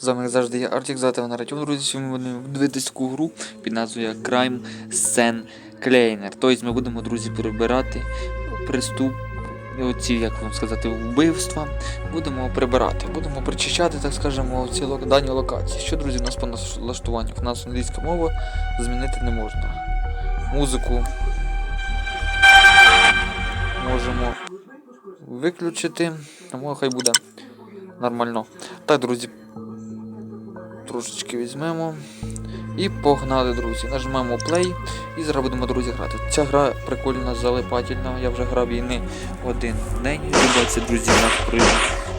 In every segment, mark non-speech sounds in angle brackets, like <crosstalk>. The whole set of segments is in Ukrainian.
З вами завжди я Артік, звати мене Артем, друзі. Сьогодні ми будемо дивитись таку гру під назвою Crime Scene Cleaner. Тобто ми будемо, друзі, перебирати приступ, оці, як вам сказати, вбивства. Будемо прибирати, будемо причищати, так скажемо, ці дані локації. Що, друзі, у нас по налаштуваннях? У нас англійська мова змінити не можна. Музику можемо виключити, тому хай буде нормально. Так, друзі, трошечки візьмемо. І погнали, друзі. Нажмемо play і зараз будемо, друзі, грати. Ця гра прикольна, залипательна. Я вже грав її не один день. Бачите, друзі, у нас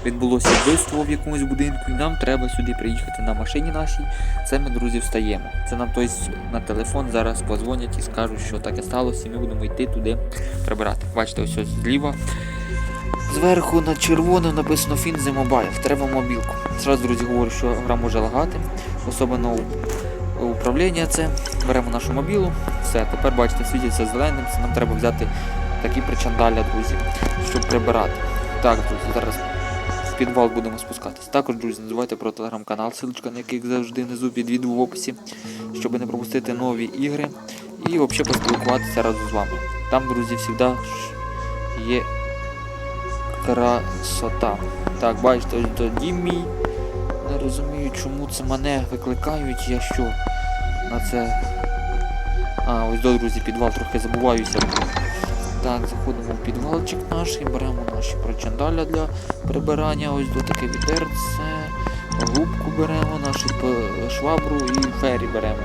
відбулося вбивство в якомусь будинку, і нам треба сюди приїхати на машині нашій. Це ми, друзі, встаємо. Це нам тобто, на телефон зараз позвонять і скажуть, що таке сталося, і ми будемо йти туди прибирати. Бачите, ось ось зліва. Зверху на червоним написано the Mobile. Треба мобілку. Зразу, друзі, говорю, що гра може лагати. Особливо управління це. Беремо нашу мобілу. Все, тепер бачите, світиться зеленим. Це нам треба взяти такі причандаля, друзі, щоб прибирати. Так, друзі, зараз в підвал будемо спускатись. Також, друзі, не забувайте про телеграм-канал, ссылочка на який завжди внизу під відео в описі, щоб не пропустити нові ігри і взагалі поспілкуватися разом з вами. Там, друзі, завжди є красота. Так, бачите, ось тоді мій. Не розумію, чому це мене викликають, я що на це. А, ось до друзі, підвал трохи забуваюся. Так, заходимо в підвалчик наш і беремо наші причандаля для прибирання. Ось до таке відерце, губку беремо, нашу швабру і фері беремо.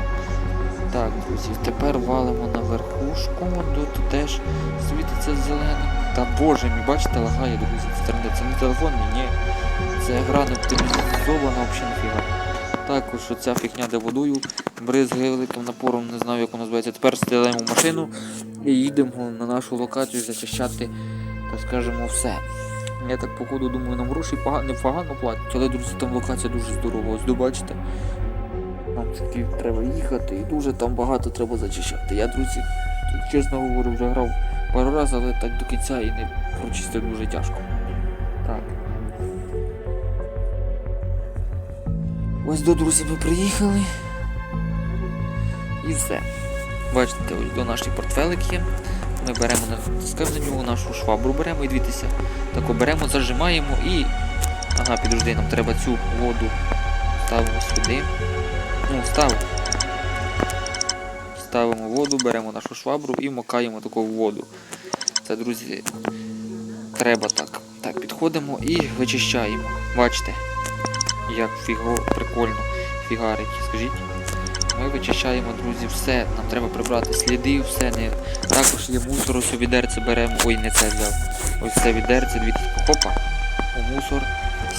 Так, друзі, тепер валимо на верхушку, тут теж світиться зеленим. Та боже мій, бачите, лагає, друзі, тренде. Це не телефон, ні, ні. Це гра не оптимізована взагалі ніфіга. Також оця фігня де водою, бризгає великим напором, не знаю як воно називається. Тепер стріляємо в машину і їдемо на нашу локацію зачищати, так скажемо, все. Я так походу думаю, нам гроші пога- непогано платять, але друзі, там локація дуже здорова. Ось добачите. Таки треба їхати і дуже там багато треба зачищати. Я, друзі, чесно говорю, вже грав пару разів, але так до кінця і не прочистив дуже тяжко. Так. Ось до друзі ми приїхали. І все. Бачите, ось до наші портфелик є. Ми беремо натискаємо на нього нашу швабру, беремо і дивіться. Тако беремо, зажимаємо і. Ага, підожди, нам треба цю воду ставимо сюди. Ну, став. Ставимо воду, беремо нашу швабру і макаємо таку воду. Це, друзі, треба так. Так, підходимо і вичищаємо. Бачите, як фіго прикольно фігарить, скажіть. Ми вичищаємо, друзі, все. Нам треба прибрати сліди, все не. Також є мусор, ось у відерце беремо. Ой, не це взяв. Ось це відерце, дивіться, хопа. У мусор.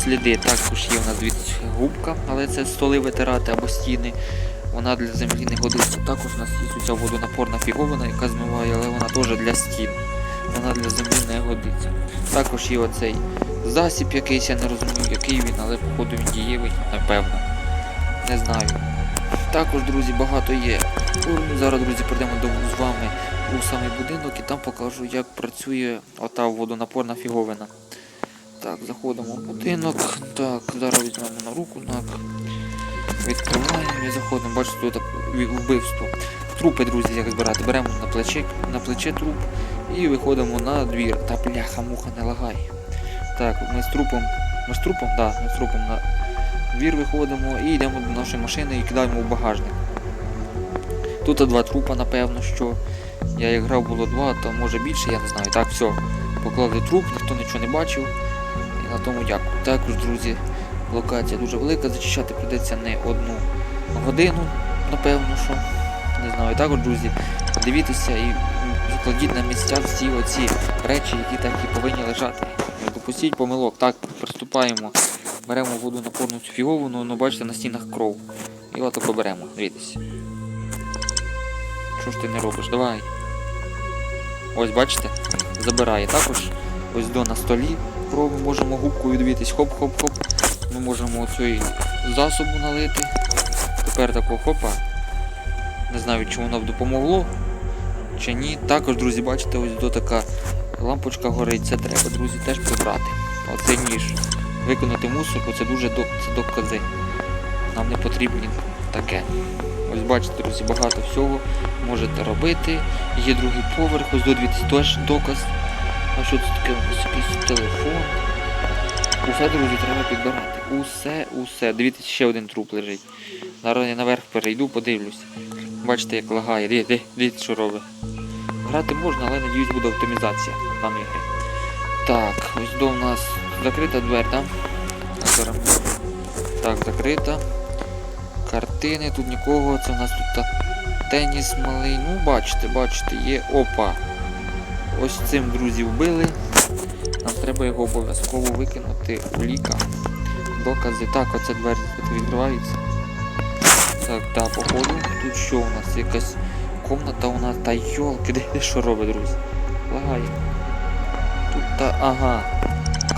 Сліди. Також є у нас дивіться, губка, але це столи витирати або стіни. Вона для землі не годиться. Також у нас є ця водонапорна фіговина, яка змиває, але вона теж для стін. Вона для землі не годиться. Також є оцей засіб якийсь, я не розумію, який він, але походу він дієвий, напевно. Не знаю. Також, друзі, багато є. Зараз, друзі, прийдемо з вами у самий будинок і там покажу, як працює ота водонапорна фіговина. Так, заходимо в будинок. Так, зараз візьмемо на руку, так. Відкриваємо і заходимо. Бачите, тут вбивство. Трупи, друзі, як збирати. Беремо на плече, на плече труп і виходимо на двір. Та бляха, муха не лагає. Так, ми з трупом. Ми з трупом? Да, ми з трупом на двір виходимо і йдемо до нашої машини і кидаємо в багажник. Тут два трупа, напевно, що. Я як грав було два, то може більше, я не знаю. Так, все. Поклали труп, ніхто нічого не бачив. На тому дякую. Також, друзі, локація дуже велика, зачищати прийдеться не одну годину, напевно, що. Не знаю. Також, друзі, дивіться і кладіть на місця всі оці речі, які так і повинні лежати. Допустіть помилок. Так, приступаємо. Беремо воду напорну цю фіговину, ну бачите, на стінах кров. І отако беремо. Дивіться. Що ж ти не робиш? Давай. Ось бачите, забирає. Також ось до на столі ми можемо губкою дивитись, хоп-хоп-хоп. Ми можемо оцей засобу налити. Тепер такого хопа. Не знаю, чи воно б допомогло, чи ні. Також, друзі, бачите, ось до така лампочка горить. Це треба, друзі, теж прибрати. Оцей ніж. виконати мусорку, це дуже док, це докази. Нам не потрібні таке. Ось бачите, друзі, багато всього можете робити. Є другий поверх, ось до 200 теж доказ. А що це таке? Якийсь телефон. Усе, друзі, треба підбирати. Усе, усе. Дивіться, ще один труп лежить. Зараз я наверх перейду, подивлюсь. Бачите, як лагає. Дивіться, дивіться, що робить. Грати можна, але надіюсь буде оптимізація даної гри. Так, ось до нас закрита так? Зараз. Так, закрита. Картини, тут нікого, це у нас тут теніс малий. Ну, бачите, бачите, є. Опа. Ось цим друзі вбили. Нам треба його обов'язково викинути у ліка. Докази. Так, оце двері тут відкриваються. Так, да, походу. Тут що у нас? Якась комната у нас. Та йолки, <laughs> де що робить, друзі? Лагає. Тут та. Ага.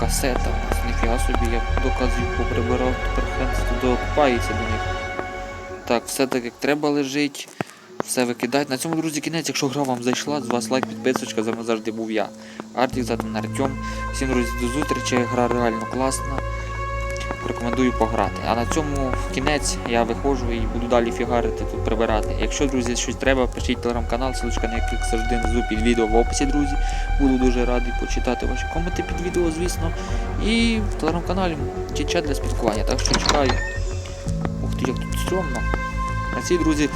Касета у нас. Ніфіга собі, я доказів поприбирав, тепер хрен до них. Так, все так як треба лежить. Все викидать. На цьому, друзі, кінець. Якщо гра вам зайшла, з вас лайк, підписочка, з вами завжди був я. Артік, задом Артем. Всім друзі, до зустрічі. Гра реально класна. Рекомендую пограти. А на цьому кінець я виходжу і буду далі фігарити тут прибирати. Якщо, друзі, щось треба, пишіть телеграм-канал, ссылочка на який завжди внизу під відео в описі, друзі. Буду дуже радий почитати ваші коменти під відео, звісно. І в телеграм-каналі чат для спілкування. Так що чекаю. Ух ти, як тут стрьомно. На цій, друзі,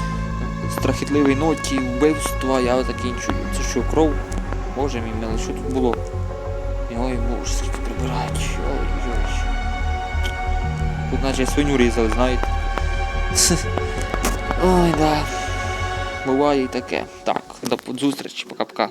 страхітливій ноті вбивства я закінчую. Це що, кров? Боже мій милий, що тут було? Ой, боже, скільки прибирають. Ой-ой. Тут наче свиню різали, знаєте. <laughs> Ой, да. Буває і таке. Так, до зустрічі, пока-пока.